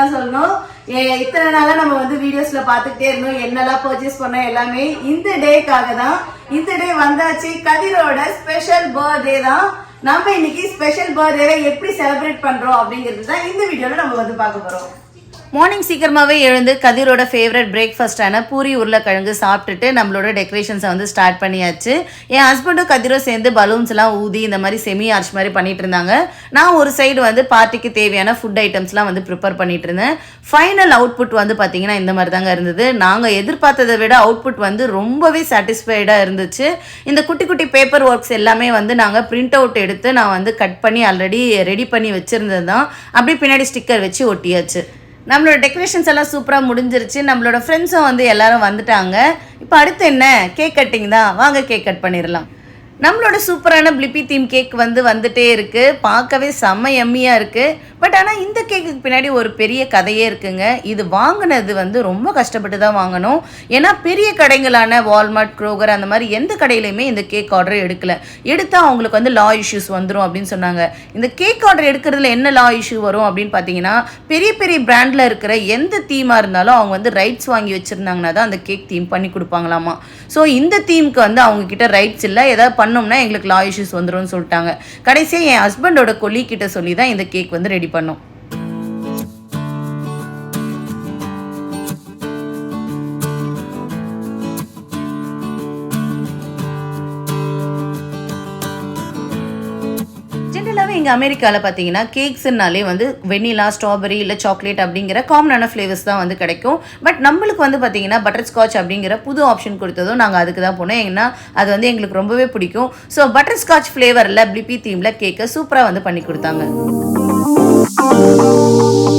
தான் சொல்லணும். இத்தனை நாளா நம்ம வந்து வீடியோஸ்ல பாத்துட்டே இருந்தோம். என்னெல்லாம் பர்ச்சேஸ் பண்ணோம் எல்லாமே இந்த டேக்காக தான். இந்த டே வந்தாச்சு கதிரோட ஸ்பெஷல் பர்த்டே தான். நம்ம இன்னைக்கு ஸ்பெஷல் பர்த்டேவை எப்படி செலிப்ரேட் பண்றோம் அப்படிங்கிறது தான் இந்த வீடியோல நம்ம வந்து பார்க்க போறோம். மார்னிங் சீக்கிரமாகவே எழுந்து கதிரோட ஃபேவரட் பிரேக்ஃபாஸ்டான பூரி உருளைக்கிழங்கு சாப்பிட்டுட்டு நம்மளோட டெக்கரேஷன்ஸை வந்து ஸ்டார்ட் பண்ணியாச்சு. என் ஹஸ்பண்டும் கதிரும் சேர்ந்து பலூன்ஸ்லாம் ஊதி இந்த மாதிரி செமி ஆர்ச் மாதிரி பண்ணிட்டு இருந்தாங்க. நான் ஒரு சைடு வந்து பார்ட்டிக்கு தேவையான ஃபுட் ஐட்டம்ஸ்லாம் வந்து ப்ரிப்பேர் பண்ணிட்டு இருந்தேன். ஃபைனல் அவுட்புட் வந்து பார்த்தீங்கன்னா இந்த மாதிரி தாங்க இருந்தது. நாங்கள் எதிர்பார்த்ததை விட அவுட்புட் வந்து ரொம்பவே சாட்டிஸ்ஃபைடாக இருந்துச்சு. இந்த குட்டி குட்டி பேப்பர் ஒர்க்ஸ் எல்லாமே வந்து நாங்கள் பிரிண்ட் அவுட் எடுத்து நான் வந்து கட் பண்ணி ஆல்ரெடி ரெடி பண்ணி வச்சுருந்தது தான் அப்படியே பின்னாடி ஸ்டிக்கர் வச்சு ஒட்டியாச்சு. நம்மளோட டெக்கரேஷன்ஸ் எல்லாம் சூப்பராக முடிஞ்சிருச்சு. நம்மளோட ஃப்ரெண்ட்ஸும் வந்து எல்லாரும் வந்துட்டாங்க. இப்போ அடுத்து என்ன? கேக் கட்டிங் தான். வாங்க கேக் கட் பண்ணிடலாம். நம்மளோட சூப்பரான பிளிப்பி தீம் கேக் வந்து வந்துட்டே இருக்குது பார்க்கவே செம்ம எம்மியாக இருக்குது பட் ஆனால் இந்த கேக்குக்கு பின்னாடி ஒரு பெரிய கதையே இருக்குங்க. இது வாங்கினது வந்து ரொம்ப கஷ்டப்பட்டு தான் வாங்கணும். ஏன்னா பெரிய கடைங்களான வால்மார்ட் க்ரோகர் அந்த மாதிரி எந்த கடையிலையுமே இந்த கேக் ஆர்டர் எடுக்கல. எடுத்தால் அவங்களுக்கு வந்து லா இஷ்யூஸ் வந்துடும் அப்படின்னு சொன்னாங்க. இந்த கேக் ஆர்டர் எடுக்கிறதுல என்ன லா இஷ்யூ வரும் அப்படின்னு பார்த்தீங்கன்னா பெரிய பெரிய பிராண்டில் இருக்கிற எந்த தீமாக இருந்தாலும் அவங்க வந்து ரைட்ஸ் வாங்கி வச்சுருந்தாங்கன்னா தான் அந்த கேக் தீம் பண்ணி கொடுப்பாங்களாமா. ஸோ இந்த தீமுக்கு வந்து அவங்க கிட்ட ரைட்ஸ் இல்லை. ஏதாவது பண்ணோம்னா எங்களுக்கு லா இஷ்யூஸ் வந்துடும் சொல்லிட்டாங்க. கடைசியாக என் ஹஸ்பண்டோட கொல்லி கிட்ட சொல்லி தான் இந்த கேக் வந்து ரெடி பண்ணும். ஜென்ரலாகவே இங்கே அமெரிக்காவில் பார்த்தீங்கன்னா கேக்ஸ்னாலே வந்து வெண்ணிலா ஸ்ட்ராபெரி இல்லை சாக்லேட் அப்படிங்கிற காமனான ஃப்ளேவர்ஸ் தான் வந்து கிடைக்கும். பட் நம்மளுக்கு வந்து பார்த்தீங்கன்னா பட்டர் ஸ்காட்ச் அப்படிங்கிற புது ஆப்ஷன் கொடுத்ததும் நாங்கள் அதுக்கு தான் போனோம். ஏன்னா அது வந்து எங்களுக்கு ரொம்பவே பிடிக்கும். ஸோ பட்டர் ஸ்காட்ச் ஃப்ளேவரில் பிளிப்பி தீமில் கேக்கை சூப்பராக வந்து பண்ணி கொடுத்தாங்க. Thank you.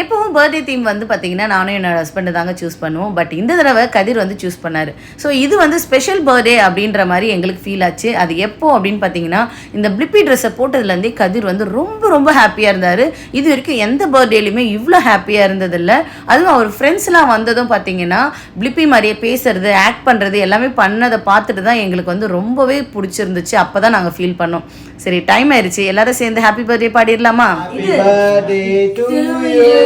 எப்பவும் பர்த்டே தீம் வந்து பார்த்தீங்கன்னா நானும் என்னோட ஹஸ்பண்டு தாங்க சூஸ் பண்ணுவோம். பட் இந்த தடவை கதிர் வந்து சூஸ் பண்ணார். ஸோ இது வந்து ஸ்பெஷல் பர்த்டே அப்படின்ற மாதிரி எங்களுக்கு ஃபீல் ஆச்சு. அது எப்போ அப்படின்னு பார்த்தீங்கன்னா இந்த பிளிப்பி ட்ரெஸ்ஸை போட்டதுலேருந்தே கதிர் வந்து ரொம்ப ரொம்ப ஹாப்பியாக இருந்தார். இது வரைக்கும் எந்த பர்த்டேலையுமே இவ்வளோ ஹாப்பியாக இருந்ததில்ல. அதுவும் அவர் ஃப்ரெண்ட்ஸ்லாம் வந்ததும் பார்த்தீங்கன்னா பிளிப்பி மாதிரியே பேசுறது ஆக்ட் பண்ணுறது எல்லாமே பண்ணதை பார்த்துட்டு தான் எங்களுக்கு வந்து ரொம்பவே பிடிச்சிருந்துச்சு. அப்போ தான் நாங்கள் ஃபீல் பண்ணோம். சரி டைம் ஆயிடுச்சு எல்லாரும் சேர்ந்து ஹாப்பி பர்த்டே பாடிடலாமா? Happy birthday to you.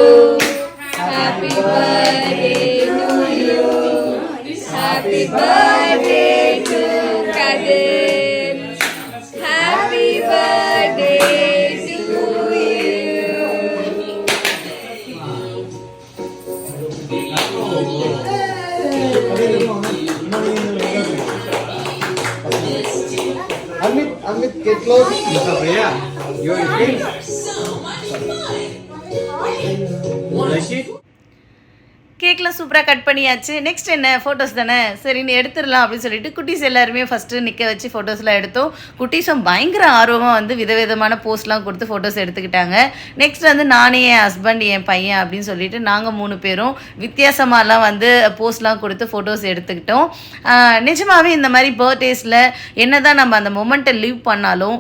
Amit, get close. yeah you are eating? What is it? கேக்கில் சூப்பராக கட் பண்ணியாச்சு. நெக்ஸ்ட் என்ன? ஃபோட்டோஸ் தானே? சரின்னு எடுத்துடலாம் அப்படின்னு சொல்லிட்டு குட்டீஸ் எல்லாருமே ஃபஸ்ட்டு நிற்க வச்சு ஃபோட்டோஸ்லாம் எடுத்தோம். குட்டீஸும் பயங்கர ஆர்வமாக வந்து விதவிதமான போஸ்ட்லாம் கொடுத்து ஃபோட்டோஸ் எடுத்துக்கிட்டாங்க. நெக்ஸ்ட் வந்து நானே என் ஹஸ்பண்ட் என் பையன் அப்படின்னு சொல்லிட்டு நாங்கள் மூணு பேரும் வித்தியாசமாலாம் வந்து போஸ்ட்லாம் கொடுத்து ஃபோட்டோஸ் எடுத்துக்கிட்டோம். நிஜமாகவே இந்த மாதிரி பர்த்டேஸில் என்ன தான் நம்ம அந்த மொமெண்ட்டை லீவ் பண்ணாலும்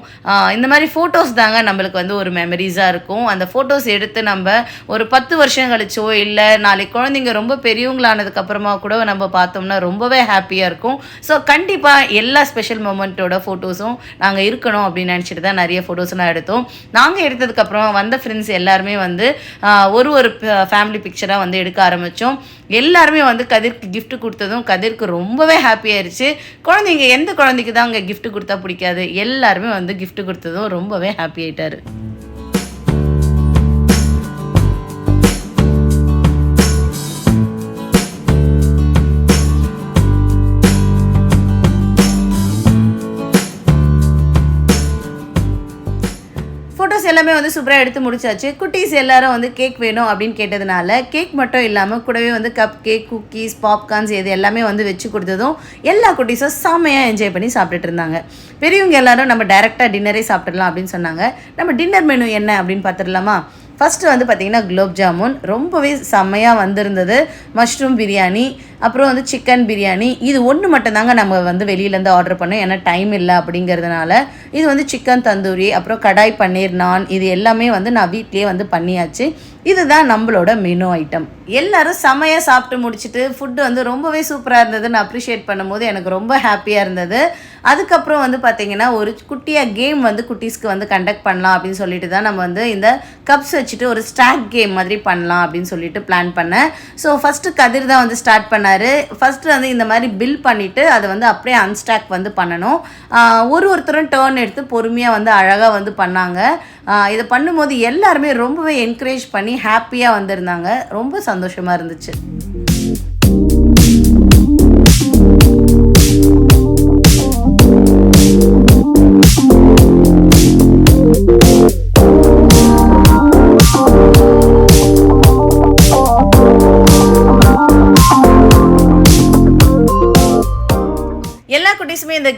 இந்த மாதிரி ஃபோட்டோஸ் தாங்க நம்மளுக்கு வந்து ஒரு மெமரிஸாக இருக்கும். அந்த ஃபோட்டோஸ் எடுத்து நம்ம ஒரு பத்து வருஷம் கழிச்சோ இல்லை நாளைக்கு குழந்தைங்க ரொம்ப பெரியவங்களானதுக்கப்புறமா கூட நம்ம பார்த்தோம்னா ரொம்பவே ஹாப்பியாக இருக்கும். ஸோ கண்டிப்பாக எல்லா ஸ்பெஷல் மூமெண்ட்டோட ஃபோட்டோஸும் நாங்கள் இருக்கணும் அப்படின்னு நினச்சிட்டு தான் நிறைய ஃபோட்டோஸ்லாம் எடுத்தோம். நாங்கள் எடுத்ததுக்கப்புறம் வந்த ஃப்ரெண்ட்ஸ் எல்லாருமே வந்து ஒரு ஒரு ஃபேமிலி பிக்சராக வந்து எடுக்க ஆரம்பித்தோம் எல்லாருமே வந்து கதிர்க்கு கிஃப்ட் கொடுத்ததும் கதிர்க்கு ரொம்பவே ஹாப்பியாயிருச்சு குழந்தைங்க எந்த குழந்தைக்கு தான் அங்கே கிஃப்ட் கொடுத்தா பிடிக்காது? எல்லாருமே வந்து கிஃப்ட் கொடுத்ததும் ரொம்பவே ஹாப்பி ஆயிட்டாரு. எல்லாமே வந்து சூப்பராக எடுத்து முடிச்சாச்சு. குட்டீஸ் எல்லாரும் வந்து கேக் வேணும் அப்படின்னு கேட்டதுனால கேக் மட்டும் இல்லாமல் கூடவே வந்து கப் கேக் குக்கீஸ் பாப்கார்ன்ஸ் இது எல்லாமே வந்து வச்சு கொடுத்ததும் எல்லா குட்டீஸும் செம்மையாக என்ஜாய் பண்ணி சாப்பிட்டுட்டு இருந்தாங்க. பெரியவங்க எல்லாரும் நம்ம டைரெக்டாக டின்னரே சாப்பிட்டுடலாம் அப்படின்னு சொன்னாங்க. நம்ம டின்னர் மெனு என்ன அப்படின்னு பார்த்துடலாமா? ஃபஸ்ட்டு வந்து பார்த்திங்கன்னா குலோப் ஜாமுன். ரொம்பவே செம்மையாக வந்திருந்தது. மஷ்ரூம் பிரியாணி அப்புறம் வந்து சிக்கன் பிரியாணி. இது ஒன்று மட்டும்தாங்க நம்ம வந்து வெளியிலேருந்து ஆர்டர் பண்ணோம். ஏன்னா டைம் இல்லை அப்படிங்கிறதுனால. இது வந்து சிக்கன் தந்தூரி அப்புறம் கடாய் பன்னீர் நான் இது எல்லாமே வந்து நான் வீட்லேயே வந்து பண்ணியாச்சு. இதுதான் நம்மளோட மெனு ஐட்டம் எல்லாரும் செமையாக சாப்பிட்டு முடிச்சுட்டு ஃபுட்டு வந்து ரொம்பவே சூப்பராக இருந்ததுன்னு அப்ரிஷியேட் பண்ணும்போது எனக்கு ரொம்ப ஹாப்பியாக இருந்தது. அதுக்கப்புறம் வந்து பார்த்திங்கன்னா ஒரு குட்டியாக கேம் வந்து குட்டீஸ்க்கு வந்து கண்டக்ட் பண்ணலாம் அப்படின்னு சொல்லிட்டு தான் நம்ம வந்து இந்த கப்ஸ் வச்சுட்டு ஒரு ஸ்டாக் கேம் மாதிரி பண்ணலாம் அப்படின்னு சொல்லிட்டு பிளான் பண்ணேன். ஸோ ஃபஸ்ட்டு கதிர் தான் வந்து ஸ்டார்ட் பண்ண சொன்னார். ஃபஸ்ட்டு வந்து இந்த மாதிரி பில் பண்ணிவிட்டு அதை வந்து அப்படியே அன்ஸ்டாக் வந்து பண்ணணும். ஒரு ஒருத்தரும் டேர்ன் எடுத்து பொறுமையாக வந்து அழகாக வந்து பண்ணாங்க. இதை பண்ணும்போது எல்லாருமே ரொம்பவே என்கரேஜ் பண்ணி ஹாப்பியாக வந்திருந்தாங்க. ரொம்ப சந்தோஷமாக இருந்துச்சு.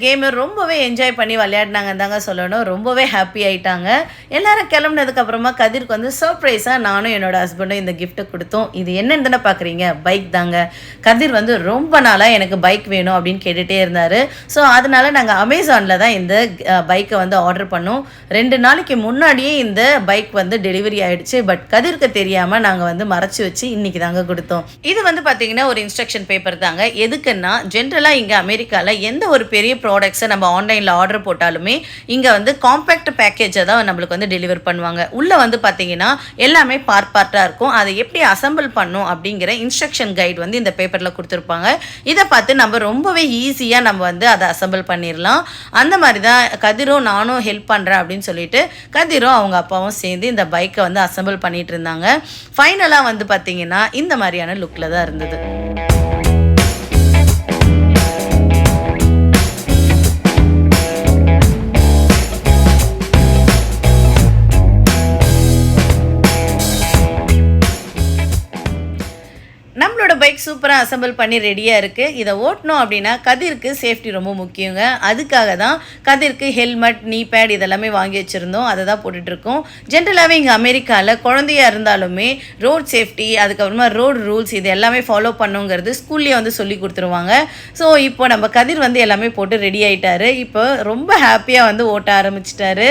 கேமை ரொம்பவே என்ஜாய் பண்ணி விளையாடினாங்க தாங்க சொல்லணும். ரொம்பவே ஹாப்பி ஆயிட்டாங்க. எல்லாரும் கிளம்புனதுக்கப்புறமா கதிர்க்கு வந்து சர்ப்ரைஸாக நானும் என்னோட ஹஸ்பண்டும் இந்த கிஃப்ட்டை கொடுத்தோம். இது என்னன்னு தானே பார்க்குறீங்க பைக் தாங்க. கதிர் வந்து ரொம்ப நாளாக எனக்கு பைக் வேணும் அப்படின்னு கேட்டுகிட்டே இருந்தார். ஸோ அதனால நாங்கள் அமேசானில் தான் இந்த பைக்கை வந்து ஆர்டர் பண்ணோம். ரெண்டு நாளைக்கு முன்னாடியே இந்த பைக் வந்து டெலிவரி ஆயிடுச்சு. பட் கதிர்க்கு தெரியாமல் நாங்கள் வந்து மறைச்சி வச்சு இன்னைக்கு தாங்க கொடுத்தோம். இது வந்து பார்த்தீங்கன்னா ஒரு இன்ஸ்ட்ரக்ஷன் பேப்பர் தாங்க. எதுக்குன்னா ஜென்ரலாக இங்கே அமெரிக்காவில் எந்த ஒரு பெரிய ப்ரோ ப்ராடக்ட்ஸை நம்ம ஆன்லைனில் ஆர்டர் போட்டாலுமே இங்கே வந்து காம்பேக்ட் பேக்கேஜை தான் நம்மளுக்கு வந்து டெலிவர் பண்ணுவாங்க. உள்ளே வந்து பார்த்தீங்கன்னா எல்லாமே பார்ட் பார்ட்டாக இருக்கும். அதை எப்படி அசெம்பிள் பண்ணும் அப்படிங்கிற இன்ஸ்ட்ரக்ஷன் கைடு வந்து இந்த பேப்பரில் கொடுத்துருப்பாங்க. இதை பார்த்து நம்ம ரொம்பவே ஈஸியாக நம்ம வந்து அதை அசெம்பிள் பண்ணிடலாம் அந்த மாதிரி தான் கதிரும் நானும் ஹெல்ப் பண்ணுறேன் அப்படின்னு சொல்லிட்டு கதிரும் அவங்க அப்பாவும் சேர்ந்து இந்த பைக்கை வந்து அசெம்பிள் பண்ணிட்டு இருந்தாங்க. ஃபைனலாக வந்து பார்த்தீங்கன்னா இந்த மாதிரியான லுக்கில் தான் இருந்தது. நம்மளோட பைக் சூப்பராக அசம்பிள் பண்ணி ரெடியாக இருக்குது இதை ஓட்டணும் அப்படின்னா கதிருக்கு சேஃப்டி ரொம்ப முக்கியங்க. அதுக்காக தான் கதிர்க்கு ஹெல்மெட் நீ பேட் இதெல்லாமே வாங்கி வச்சுருந்தோம். அதை தான் போட்டுட்ருக்கோம் ஜென்ரலாகவே இங்கே அமெரிக்காவில் குழந்தையா இருந்தாலுமே ரோட் சேஃப்டி அதுக்கப்புறமா ரோடு ரூல்ஸ் இது எல்லாமே ஃபாலோ பண்ணுங்கிறது ஸ்கூல்லேயே வந்து சொல்லி கொடுத்துருவாங்க. ஸோ இப்போ நம்ம கதிர் வந்து எல்லாமே போட்டு ரெடி ஆகிட்டாரு இப்போ ரொம்ப ஹாப்பியாக வந்து ஓட்ட ஆரம்பிச்சிட்டாரு.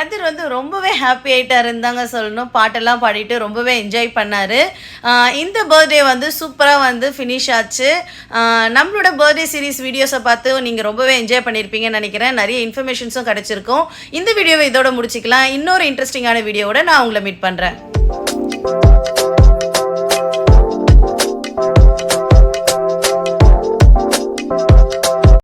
கதிர் வந்து ரொம்பவே ஹாப்பி ஆகிட்டார் இருந்தாங்க சொல்லணும். பாட்டெல்லாம் பாடிட்டு ரொம்பவே என்ஜாய் பண்ணார். இந்த பர்த்டே வந்து சூப்பராக வந்து ஃபினிஷ் ஆச்சு. நம்மளோட பர்த்டே சீரிஸ் வீடியோஸை பார்த்து நீங்கள் ரொம்பவே என்ஜாய் பண்ணியிருப்பீங்கன்னு நினைக்கிறேன். நிறைய இன்ஃபர்மேஷன்ஸும் கிடச்சிருக்கும். இந்த வீடியோவை இதோட முடிச்சிக்கலாம். இன்னொரு இன்ட்ரெஸ்டிங்கான வீடியோவோட நான் உங்களை மீட் பண்ணுறேன்